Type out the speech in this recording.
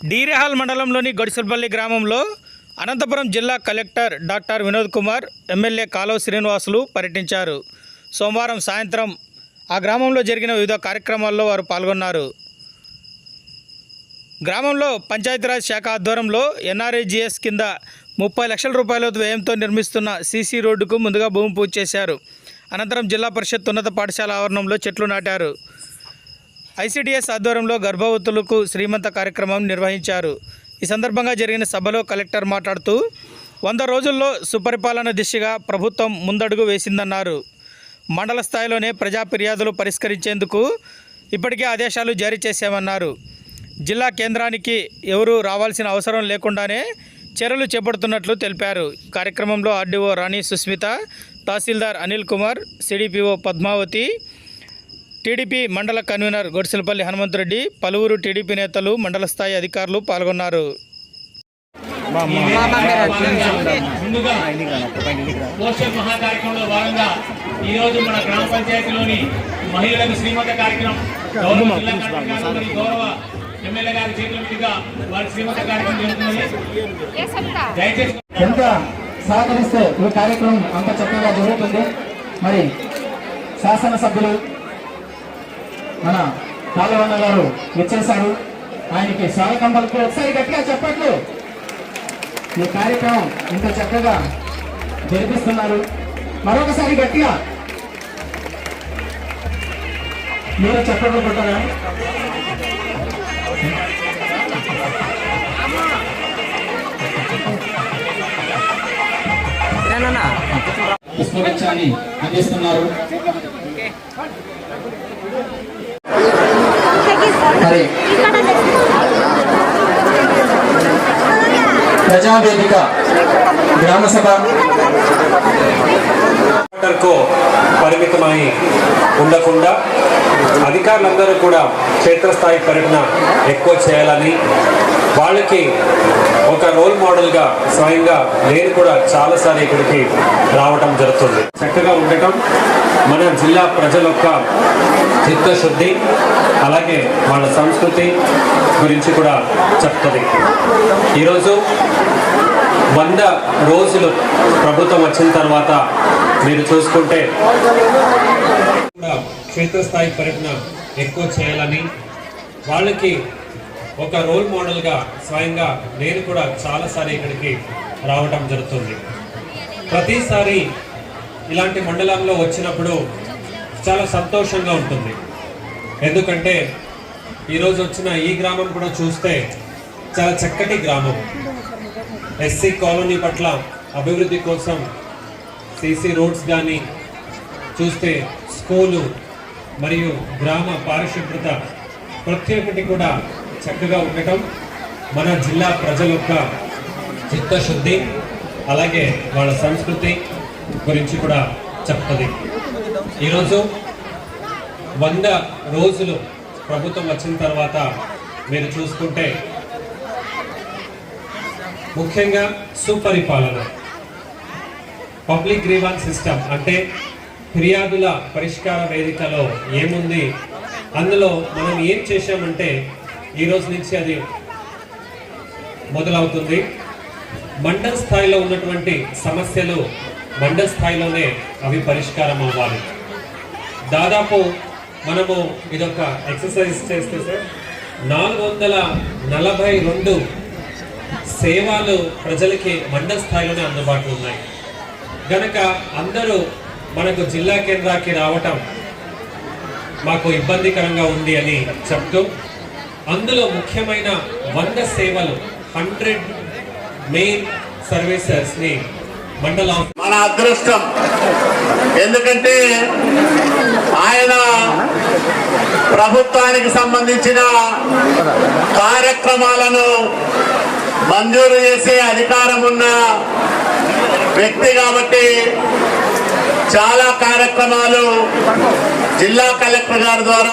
డీరేహాల్ మండలంలోని గడిసల్పల్లి గ్రామంలో అనంతపురం జిల్లా collector doctor Vinod Kumar MLA Kaluva Srinivasulu పర్యటించారు. సోమవారం సాయంత్రం ఆ గ్రామంలో జరిగిన వివిధ కార్యక్రమాల్లో వారు పాల్గొన్నారు. గ్రామంలో పంచాయతీరాజ్ శాఖ ఆధ్వర్యంలో ఎన్ఆర్ఏజిఎస్ కింద ముప్పై లక్షల రూపాయల వ్యయంతో నిర్మిస్తున్న సీసీ రోడ్డుకు ముందుగా భూమి పూజ చేశారు. అనంతరం జిల్లా పరిషత్ ఉన్నత పాఠశాల ఆవరణంలో చెట్లు నాటారు. ఐసిడిఎస్ ఆధ్వర్యంలో గర్భవతులకు శ్రీమంత కార్యక్రమం నిర్వహించారు. ఈ సందర్భంగా జరిగిన సభలో కలెక్టర్ మాట్లాడుతూ వంద రోజుల్లో సుపరిపాలన దిశగా ప్రభుత్వం ముందడుగు వేసిందన్నారు. మండల స్థాయిలోనే ప్రజా ఫిర్యాదులు పరిష్కరించేందుకు ఇప్పటికే ఆదేశాలు జారీ చేశామన్నారు. జిల్లా కేంద్రానికి ఎవరూ రావాల్సిన అవసరం లేకుండానే చర్యలు చేపడుతున్నట్లు తెలిపారు. కార్యక్రమంలో ఆర్డీఓ రాణి సుస్మిత తహసీల్దార్ అనిల్ కుమార్ సిడిపిఓ పద్మావతి టీడీపీ మండల కన్వీనర్ గొడిసెలపల్లి హనుమంతరెడ్డి పలువురు టీడీపీ నేతలు మండల స్థాయి అధికారులు పాల్గొన్నారు. మహా కార్యక్రమంలో భాగంగా మన గ్రామ పంచాయతీలోని మహిళలకు కార్యక్రమం గౌరవ ఎమ్మెల్యే గారి చేతుల మీదుగా వారి కార్యక్రమం జరుగుతున్నది దయచేసి ఎంత సహకరిస్తే ఈ కార్యక్రమం అంత చక్కగా జరుగుతుంది? మరి శాసనసభ్యులు మన కాలవన్న గారు వచ్చేశారు. ఆయనకి స్వాగతం పలుకు ఒకసారి గట్టిగా చెప్పట్లు. ఈ కార్యక్రమం ఇంత చక్కగా జరిపిస్తున్నారు. మరొకసారి గట్టిగా. మీరు చెప్పట్లు కొట్టారా? పుష్పగుచ్చాన్ని అందిస్తున్నారు. మరి ప్రజావేదిక గ్రామ సభ. పరిమితమై ఉండకుండా అధికారులందరూ కూడా క్షేత్రస్థాయి పర్యటన ఎక్కువ చేయాలని వాళ్ళకి ఒక రోల్ మోడల్గా స్వయంగా నేను కూడా చాలాసార్లు ఇక్కడికి రావటం జరుగుతుంది. చక్కగా ఉండటం మన జిల్లా ప్రజల యొక్క చిత్తశుద్ధి అలాగే వాళ్ళ సంస్కృతి గురించి కూడా చెప్తుంది. ఈరోజు వంద రోజులు ప్రభుత్వం వచ్చిన తర్వాత మీరు చూసుకుంటే కూడా క్షేత్రస్థాయి పర్యటన ఎక్కువ చేయాలని వాళ్ళకి ఒక రోల్ మోడల్గా స్వయంగా నేను కూడా చాలాసారి ఇక్కడికి రావటం జరుగుతుంది. ప్రతిసారి ఇలాంటి మండలంలో వచ్చినప్పుడు చాలా సంతోషంగా ఉంటుంది. ఎందుకంటే ఈరోజు వచ్చిన ఈ గ్రామం కూడా చూస్తే చాలా చక్కటి గ్రామం. ఎస్సీ కాలనీ పట్ల అభివృద్ధి కోసం సీసీ రోడ్స్ కానీ చూస్తే స్కూలు మరియు గ్రామ పారిశుభ్రత ప్రతి ఒక్కటి కూడా చక్కగా ఉండటం మన జిల్లా ప్రజల యొక్క చిత్తశుద్ధి అలాగే వాళ్ళ సంస్కృతి గురించి కూడా చెప్తుంది. ఈరోజు వంద రోజులు ప్రభుత్వం వచ్చిన తర్వాత మీరు చూసుకుంటే ముఖ్యంగా సుపరిపాలన పబ్లిక్ గ్రీవాన్ సిస్టమ్ అంటే ఫిర్యాదుల పరిష్కార వేదికలో ఏముంది అందులో మనం ఏం చేశామంటే ఈ రోజు నుంచి అది మొదలవుతుంది. మండల స్థాయిలో ఉన్నటువంటి సమస్యలు మండల స్థాయిలోనే అవి పరిష్కారం అవ్వాలి. దాదాపు మనము ఇదొక ఎక్సర్సైజ్ చేస్తే సార్ నాలుగు వందల నలభై రెండు సేవలు ప్రజలకి మండల స్థాయిలోనే అందుబాటులో ఉన్నాయి. గనక అందరూ మనకు జిల్లా కేంద్రానికి రావటం మాకు ఇబ్బందికరంగా ఉంది అని చెప్తూ అందులో ముఖ్యమైన వంద సేవలు హండ్రెడ్ మెయిన్ సర్వీసెస్ని మండల మన అదృష్టం. ఎందుకంటే ఆయన ప్రభుత్వానికి సంబంధించిన కార్యక్రమాలను మంజూరు చేసే అధికారం ఉన్న వ్యక్తి కాబట్టి చాలా కార్యక్రమాలు జిల్లా కలెక్టర్ గారి ద్వారా